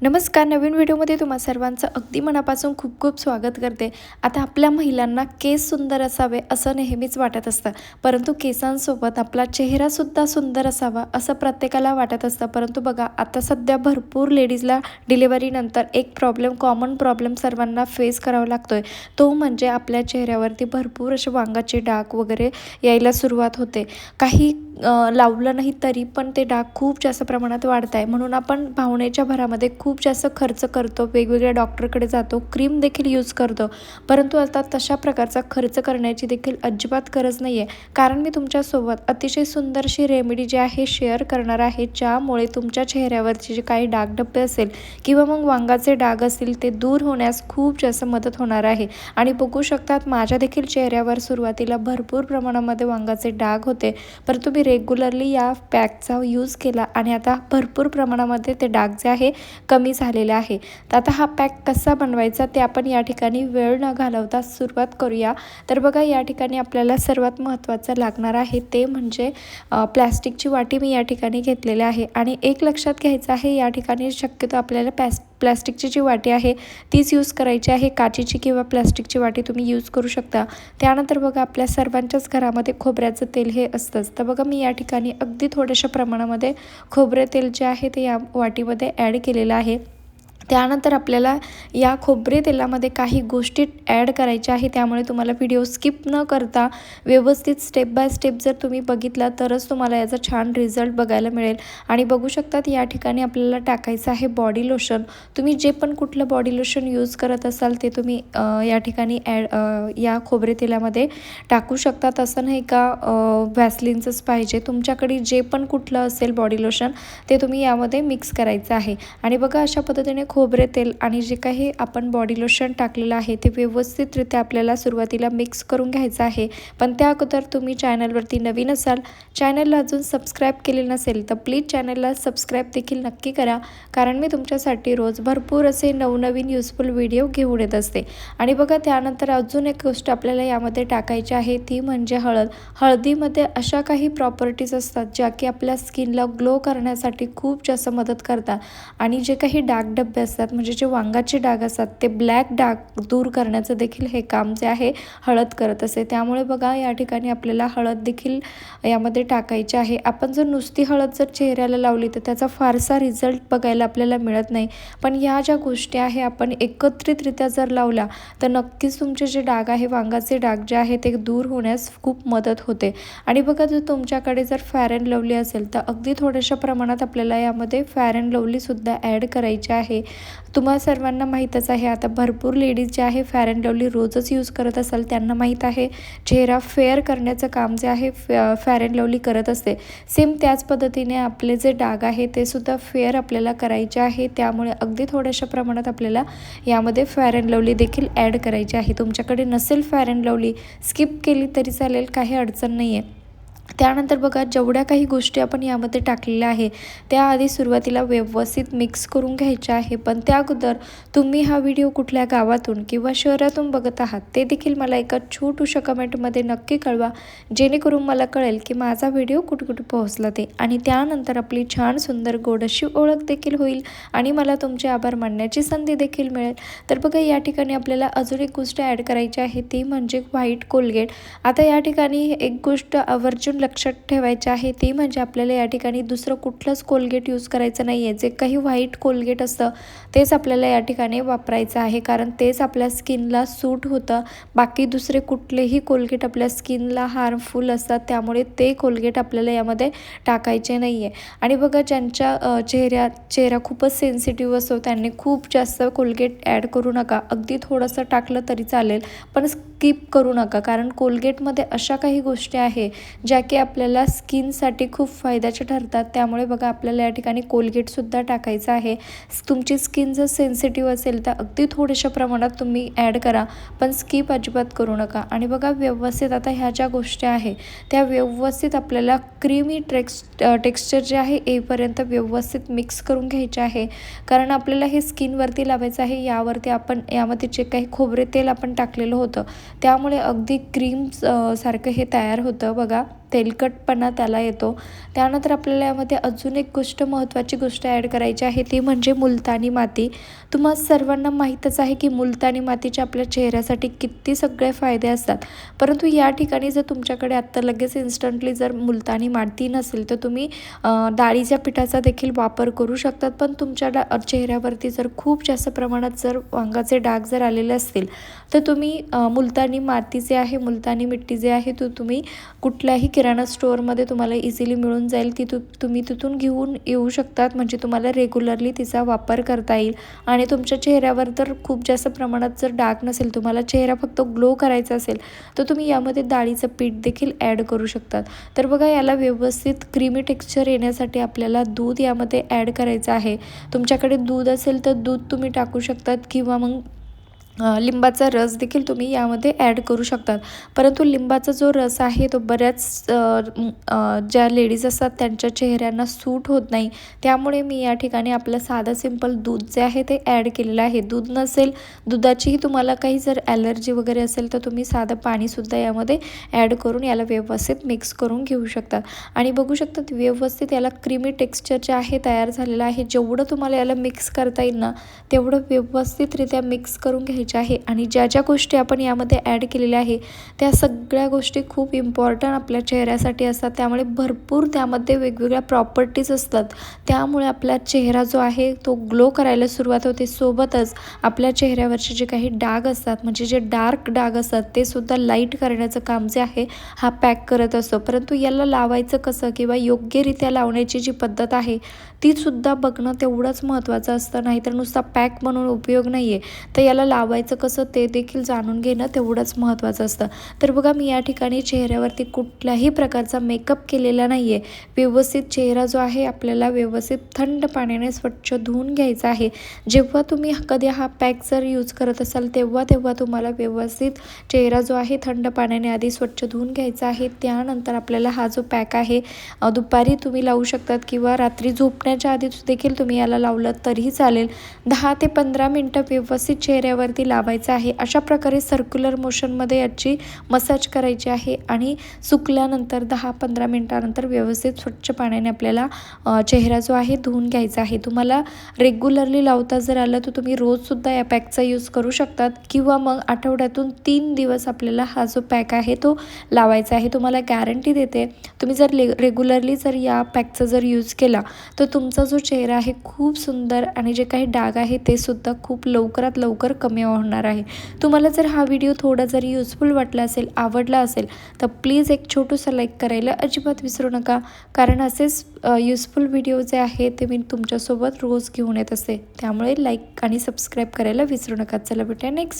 नमस्कार नवीन व्हिडिओमध्ये तुम्हा सर्वांचं अगदी मनापासून खूप खूप स्वागत करते. आता आपल्या महिलांना केस सुंदर असावे असं नेहमीच वाटत असतं. परंतु केसांसोबत आपला चेहरासुद्धा सुंदर असावा असं प्रत्येकाला वाटत असतं. परंतु बघा आता सध्या भरपूर लेडीजला डिलिव्हरीनंतर एक प्रॉब्लेम कॉमन प्रॉब्लेम सर्वांना फेस करावा लागतोय. तो म्हणजे आपल्या चेहऱ्यावरती भरपूर असे वांगाचे डाग वगैरे यायला सुरुवात होते. काही लावलं नाही तरी पण ते डाग खूप जास्त प्रमाणात वाढत आहे म्हणून आपण भावनेच्या भरामध्ये खूप खूप जास्त खर्च करतो वेगवेगळ्या डॉक्टरकडे जातो क्रीम देखील यूज करतो. परंतु आता तशा प्रकारचा खर्च करण्याची देखील अजिबात गरज नाही आहे कारण मी तुमच्यासोबत अतिशय सुंदरशी रेमेडी जी आहे शेअर करणार आहे. ज्यामुळे तुमच्या चेहऱ्यावरचे जे काही डागडब्बे असेल किंवा मग वांगाचे डाग असतील ते दूर होण्यास खूप जास्त मदत होणार आहे. आणि बघू शकतात माझ्या देखील चेहऱ्यावर सुरुवातीला भरपूर प्रमाणामध्ये वांगाचे डाग होते. परंतु मी रेग्युलरली या पॅकचा यूज केला आणि आता भरपूर प्रमाणामध्ये ते डाग जे आहे कमी झालेलं आहे. तर आता हा पॅक कसा बनवायचा ते आपण या ठिकाणी वेळ न घालवता सुरुवात करूया. तर बघा या ठिकाणी आपल्याला सर्वात महत्त्वाचं लागणार आहे ते म्हणजे प्लॅस्टिकची वाटी मी या ठिकाणी घेतलेली आहे. आणि एक लक्षात घ्यायचं आहे या ठिकाणी शक्यतो आपल्याला पॅस प्लॅस्टिकची जी वाटी आहे तीच यूज करायची आहे. काचेची किंवा प्लॅस्टिकची वाटी तुम्ही यूज करू शकता. त्यानंतर बघा आपल्या सर्वांच्याच घरामध्ये खोबऱ्याचं तेल हे असतंच तर बघा मी या ठिकाणी अगदी थोड्याशा प्रमाणामध्ये खोबरे तेल जे आहे ते या वाटीमध्ये ॲड केलेलं आहे. त्यानंतर आपल्याला या खोबरे तेलामध्ये काही गोष्टी ॲड करायच्या आहे त्यामुळे तुम्हाला व्हिडिओ स्किप न करता व्यवस्थित स्टेप बाय स्टेप जर तुम्ही बघितला तरच तुम्हाला याचा छान रिझल्ट बघायला मिळेल. आणि बघू शकतात या ठिकाणी आपल्याला टाकायचं आहे बॉडी लोशन तुम्ही जे पण कुठलं बॉडी लोशन यूज करत असाल ते तुम्ही या ठिकाणी ॲड या खोबरे तेलामध्ये टाकू शकतात. असं नाही का व्हॅसलिनचंच पाहिजे. तुमच्याकडे जे पण कुठलं असेल बॉडी लोशन ते तुम्ही यामध्ये मिक्स करायचं आहे. आणि बघा अशा पद्धतीने खोबरे तेल आणि जे काही आपण बॉडी लोशन टाकलेलं आहे ते व्यवस्थितरित्या आपल्याला सुरुवातीला मिक्स करून घ्यायचं आहे. पण त्या अगोदर तुम्ही चॅनलवरती नवीन असाल चॅनलला अजून सबस्क्राईब केले नसेल तर प्लीज चॅनलला सबस्क्राईब देखील नक्की करा. कारण मी तुमच्यासाठी रोज भरपूर असे नवनवीन युजफुल व्हिडिओ घेऊन येत असते. आणि बघा त्यानंतर अजून एक गोष्ट आपल्याला यामध्ये टाकायची आहे ती म्हणजे हळद. हळदीमध्ये अशा काही प्रॉपर्टीज असतात ज्या की आपल्या स्किनला ग्लो करण्यासाठी खूप जास्त मदत करतात. आणि जे काही डाग डब्बे असतात. म्हणजे जे वांगाचे डाग असतात ते ब्लॅक डाग दूर करण्याचं देखील हे काम जे आहे हळद करत असते त्यामुळे बघा या ठिकाणी आपल्याला हळद देखील यामध्ये टाकायची आहे. आपण जर नुसती हळद जर चेहऱ्याला लावली तर त्याचा फारसा रिझल्ट बघायला आपल्याला मिळत नाही. पण या ज्या गोष्टी आहे आपण एकत्रितरित्या जर लावल्या तर नक्कीच तुमचे जे डाग आहे वांगाचे डाग जे आहे ते दूर होण्यास खूप मदत होते. आणि बघा जर तुमच्याकडे जर फॅर अँड लवली असेल तर अगदी थोड्याशा प्रमाणात आपल्याला यामध्ये फॅर अँड लवलीसुद्धा ॲड करायची आहे. तुम्हाला सर्वांना माहीतच आहे आता भरपूर लेडीज जे आहे फेअर अँड लवली रोजच यूज करत असाल त्यांना माहीत आहे चेहरा फेअर करण्याचं काम जे आहे फॅर अँड लवली करत असते. सेम त्याच पद्धतीने आपले जे डाग आहे ते सुद्धा फेअर आपल्याला करायचे आहे त्यामुळे अगदी थोड्याशा प्रमाणात आपल्याला यामध्ये फेअर अँड लवली देखील ॲड करायची आहे. तुमच्याकडे नसेल फॅर अँड लवली स्किप केली तरी चालेल काही अडचण नाही आहे त्यानंतर बघा जेवढ्या काही गोष्टी आपण यामध्ये टाकलेल्या आहे त्याआधी सुरुवातीला व्यवस्थित मिक्स करून घ्यायच्या आहे. पण त्या अगोदर तुम्ही हा व्हिडिओ कुठल्या गावातून किंवा शहरातून बघत आहात ते देखील मला एका छोटूशा कमेंटमध्ये नक्की कळवा जेणेकरून मला कळेल की माझा व्हिडिओ कुठे कुठे पोहोचला ते. आणि त्यानंतर आपली छान सुंदर गोड अशी ओळख देखील होईल आणि मला तुमचे आभार मानण्याची संधी देखील मिळेल. तर बघा या ठिकाणी आपल्याला अजून एक गोष्ट ॲड करायची आहे ती म्हणजे व्हाईट कोलगेट आता या ठिकाणी एक गोष्ट आवर्जून लक्षात ठेवायची आहे ती म्हणजे आपल्याला या ठिकाणी दुसरं कुठलंच कोलगेट यूज करायचं नाही आहे जे काही व्हाईट कोलगेट असतं तेच आपल्याला या ठिकाणी वापरायचं आहे. कारण तेच आपल्या स्किनला सूट होतं. बाकी दुसरे कुठलेही कोलगेट आपल्या स्किनला हार्मफुल असतात त्यामुळे ते कोलगेट आपल्याला यामध्ये टाकायचे नाही आहे आणि बघा ज्यांच्या चेहऱ्या चेहरा खूपच सेन्सिटिव्ह असतो त्यांनी खूप जास्त कोलगेट ॲड करू नका. अगदी थोडंसं टाकलं तरी चालेल पण स्किप करू नका. कारण कोलगेटमध्ये अशा काही गोष्टी आहे ज्या की आपल्याला स्किनसाठी खूप फायद्याचे ठरतात. त्यामुळे बघा आपल्याला या ठिकाणी कोलगेटसुद्धा टाकायचं आहे. तुमची स्किन जर सेन्सिटिव्ह असेल तर अगदी थोड्याशा प्रमाणात तुम्ही ॲड करा पण स्किप अजिबात करू नका. आणि बघा व्यवस्थित आता ह्या ज्या गोष्टी आहे त्या व्यवस्थित आपल्याला क्रीमी टेक्स टेक्स्चर जे आहे येईपर्यंत व्यवस्थित मिक्स करून घ्यायचे आहे. कारण आपल्याला हे स्किनवरती लावायचं आहे यावरती आपण यामध्ये जे काही खोबरे तेल आपण टाकलेलं होतं त्यामुळे अगदी क्रीम सारखं हे तयार होतं बघा. तेलकटपणा त्याला येतो. त्यानंतर आपल्याला यामध्ये अजून एक गोष्ट महत्त्वाची गोष्ट ॲड करायची आहे ती म्हणजे मुलतानी माती. तुम्हा सर्वांना माहीतच आहे की मुलतानी मातीचे आपल्या चेहऱ्यासाठी किती सगळे फायदे असतात. परंतु या ठिकाणी जर तुमच्याकडे आत्ता लगेच इन्स्टंटली जर मुलतानी माती नसेल तर तुम्ही डाळीच्या पिठाचा देखील वापर करू शकतात. पण तुमच्या डा चेहऱ्यावरती जर खूप जास्त प्रमाणात जर वांगाचे डाग जर आलेले असतील तर तुम्ही मुलतानी माती जे आहे मुलतानी मिट्टी जे आहे तो तुम्ही कुठल्याही किराणा स्टोअरमध्ये तुम्हाला इझिली मिळून जाईल. ती तु तुम्ही तिथून घेऊन येऊ शकतात. म्हणजे तुम्हाला रेग्युलरली तिचा वापर करता येईल. आणि तुमच्या चेहऱ्यावर तर खूप जास्त प्रमाणात जर डार्क नसेल तुम्हाला चेहरा फक्त ग्लो करायचा असेल तर तुम्ही यामध्ये डाळीचं पीठ देखील ॲड करू शकतात. तर बघा याला व्यवस्थित क्रीमी टेक्स्चर येण्यासाठी आपल्याला दूध यामध्ये ॲड करायचं आहे. तुमच्याकडे दूध असेल तर दूध तुम्ही टाकू शकतात किंवा मग लिंबाचा रस देखील तुम्ही यामध्ये ॲड करू शकतात. परंतु लिंबाचा जो रस आहे तो बऱ्याच ज्या लेडीज असतात त्यांच्या चेहऱ्यांना सूट होत नाही. त्यामुळे मी या ठिकाणी आपलं साधं सिंपल दूध जे आहे ते ॲड केलेलं आहे. दूध नसेल दुधाचीही तुम्हाला काही जर ॲलर्जी वगैरे असेल तर तुम्ही साधं पाणीसुद्धा यामध्ये ॲड करून याला व्यवस्थित मिक्स करून घेऊ शकतात आणि बघू शकतात व्यवस्थित याला क्रीमी टेक्स्चर जे आहे तयार झालेलं आहे. जेवढं तुम्हाला याला मिक्स करता येईल ना तेवढं व्यवस्थितरित्या मिक्स करून घ्यायचं घ्यायच्या आहे आणि ज्या ज्या गोष्टी आपण यामध्ये ॲड केलेल्या आहे त्या सगळ्या गोष्टी खूप इम्पॉर्टंट आपल्या चेहऱ्यासाठी असतात. त्यामुळे भरपूर त्यामध्ये वेगवेगळ्या प्रॉपर्टीज असतात. त्यामुळे आपला चेहरा जो आहे तो ग्लो करायला सुरुवात होते. सोबतच आपल्या चेहऱ्यावरचे जे काही डाग असतात म्हणजे जे डार्क डाग असतात ते सुद्धा लाइट करण्याचं काम जे आहे हा पॅक करत असतो. परंतु याला लावायचं कसं किंवा योग्यरित्या लावण्याची जी पद्धत आहे तीसुद्धा बघणं तेवढंच महत्त्वाचं असतं. नाहीतर नुसता पॅक म्हणून उपयोग नाही आहे तर याला लावा लावायचं कसं ते देखील जाणून घेणं तेवढंच महत्त्वाचं असतं. तर बघा मी या ठिकाणी चेहऱ्यावरती कुठल्याही प्रकारचा मेकअप केलेला नाही आहे व्यवस्थित चेहरा जो आहे आपल्याला व्यवस्थित थंड पाण्याने स्वच्छ धुवून घ्यायचा आहे. जेव्हा तुम्ही कधी हा पॅक जर यूज करत असाल तेव्हा तेव्हा तुम्हाला व्यवस्थित चेहरा जो आहे थंड पाण्याने आधी स्वच्छ धुवून घ्यायचा आहे. त्यानंतर आपल्याला हा जो पॅक आहे दुपारी तुम्ही लावू शकतात किंवा रात्री झोपण्याच्या आधी देखील तुम्ही याला लावलं तरीही चालेल. दहा ते पंधरा मिनटं व्यवस्थित चेहऱ्यावरती लावायचं आहे. अशा प्रकारे सर्क्युलर मोशनमध्ये याची मसाज करायची आहे आणि सुकल्यानंतर दहा पंधरा मिनटानंतर व्यवस्थित स्वच्छ पाण्याने आपल्याला चेहरा जो आहे धुवून घ्यायचा आहे. तुम्हाला रेग्युलरली लावता जर आलं तर तुम्ही रोजसुद्धा या पॅकचा यूज करू शकतात किंवा मग आठवड्यातून तीन दिवस आपल्याला हा जो पॅक आहे तो लावायचा आहे. तुम्हाला गॅरंटी देते तुम्ही जर ले रेग्युलरली जर या पॅकचा जर यूज केला तर तुमचा जो चेहरा आहे खूप सुंदर आणि जे काही डाग आहे ते सुद्धा खूप लवकरात लवकर कमी होणार आहे. तुम्हाला जर हा व्हिडिओ थोडा जरी युजफुल वाटला असेल आवडला असेल तर प्लीज एक छोटूसा लाईक करायला अजिबात विसरू नका. कारण असेच युजफुल व्हिडिओ जे आहे ते मी तुमच्यासोबत रोज घेऊन येत असते. त्यामुळे लाईक आणि सबस्क्राईब करायला विसरू नका. चला भेटूया नेक्स्ट